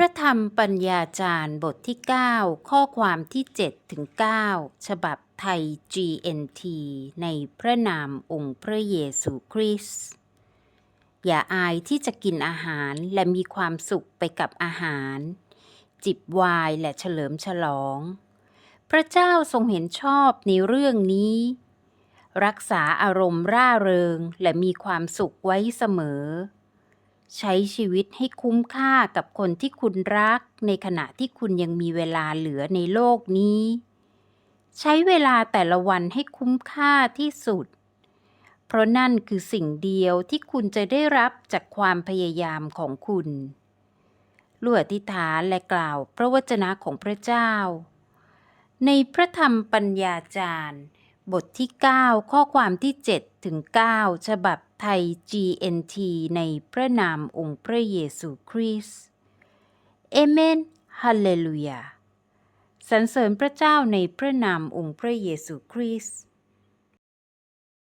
ระธรรมปัญญาจารย์บทที่ 9 ข้อความที่ 7 ถึง 9 ฉบับไทย GNT ในพระนามองค์พระเยซูคริสต์อย่าอายที่จะกินอาหารและมีความสุขไปกับอาหาร จิบไวายและเฉลิมฉลอง พระเจ้าทรงเห็นชอบในเรื่องนี้ รักษาอารมณ์ร่าเริงและมีความสุขไว้เสมอ ใช้ชีวิตให้คุ้มค่ากับคนที่คุณรัก ในขณะที่คุณยังมีเวลาเหลือในโลกนี้ ใช้เวลาแต่ละวันให้คุ้มค่าที่สุด เพราะนั่นคือสิ่งเดียวที่คุณจะได้รับจากความพยายามของคุณลู่อธิษฐานและกล่าวพระวจนะของพระเจ้า ในพระธรรมปัญญาจารย์ บทที่ 9 ข้อความที่ 7 ถึง 9 ฉบับไทย GNT ในพระนามองค์พระเยซูคริสต์ เอเมน ฮาเลลูยาสรรเสริญพระเจ้าในพระนามองค์พระเยซูคริสต์